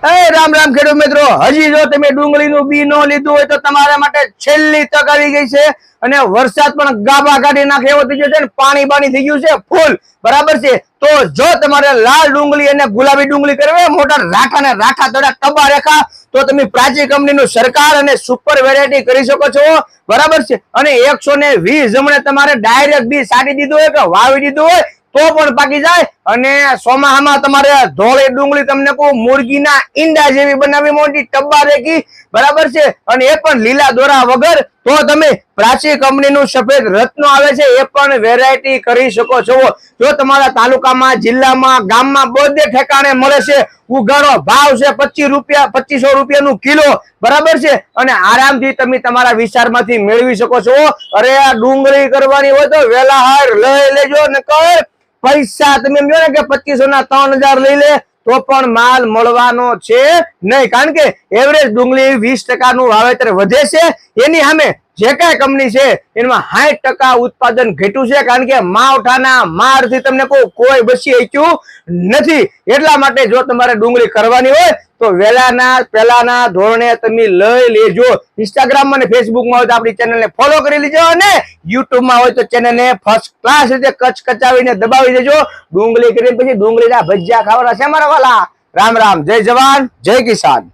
એ રામ રામ ખેડૂત મિત્રો હજી જો તમે ડુંગળીનું બી ન લીધું હોય તો તમારા માટે છેલ્લી તક આવી ગઈ છે અને વરસાદ પણ ગાબા કાઢી નાખે એવો થઈ ગયો છે પાણી બાણી થઈ ગયું છે ફૂલ બરાબર છે? તો જો તમારે લાલ ડુંગળી અને ગુલાબી ડુંગળી કરવી હોય, મોટા રાઠા ને રાઠા તડા ટબા રેખા તો તમે પ્રાચી કંપનીનું સરકાર અને સુપર વેરાયટી કરી શકો છો બરાબર છે? અને એકસો ને વીસ જમણે તમારે ડાયરેક્ટ બી સાટી દીધું હોય કે વાવી દીધું હોય તો પણ પાકી જાય અને ચોમાહામાં તમારે ધોળી ડુંગળી તમને કહું, મુરગીના ઈંડા જેવી બનાવી મોટી ટબ્બા રેકી બરાબર છે? અને એ પણ લીલા દોરા વગર, તો તમે પ્રાચી કંપનીનું સફેદ રત્નો આવે છે, એ પણ વેરાયટી કરી શકો છો. જો તમારા તાલુકામાં, જિલ્લામાં, ગામમાં બધે ઠેકાણે મળે છે, ઉઘાડો ભાવ છે પચીસ રૂપિયા, પચીસો રૂપિયાનું કિલો, બરાબર છે? અને આરામથી તમે તમારા વિસ્તારમાંથી મેળવી શકો છો. અરે આ ડુંગળી કરવાની હોય તો વેલા હાર લઈ લેજો ને કર પૈસા તમે એમ કે પચીસો ના ત્રણ હજાર લઈ લે, તો પણ માલ મળવાનો છે નહીં. કારણ કે એવરેજ ડુંગળી વીસ ટકાનું વાવેતર વધે છે. એની સામે જે કાંઈ કંપની છે, એમાં સાઠ ટકા ઉત્પાદન ઘટ્યું છે. કારણ કે માવઠાના મારથી તમને કોઈ કોઈ બસી શક્યું નથી. એટલા માટે જો તમારે ડુંગળી કરવાની હોય તો વહેલાના પહેલાના ધોરણે તમે લઈ લેજો. ઇન્સ્ટાગ્રામ અને ફેસબુકમાં હોય તો આપણી ચેનલને ફોલો કરી લેજો અને યુટ્યુબમાં હોય તો ચેનલને ફર્સ્ટ ક્લાસ રીતે કચ કચાવીને દબાવી દેજો. ડુંગળી કરીને પછી ડુંગળીના ભજીયા ખાવાના છે મારા વાલા. રામ રામ. જય જવાન. જય કિસાન.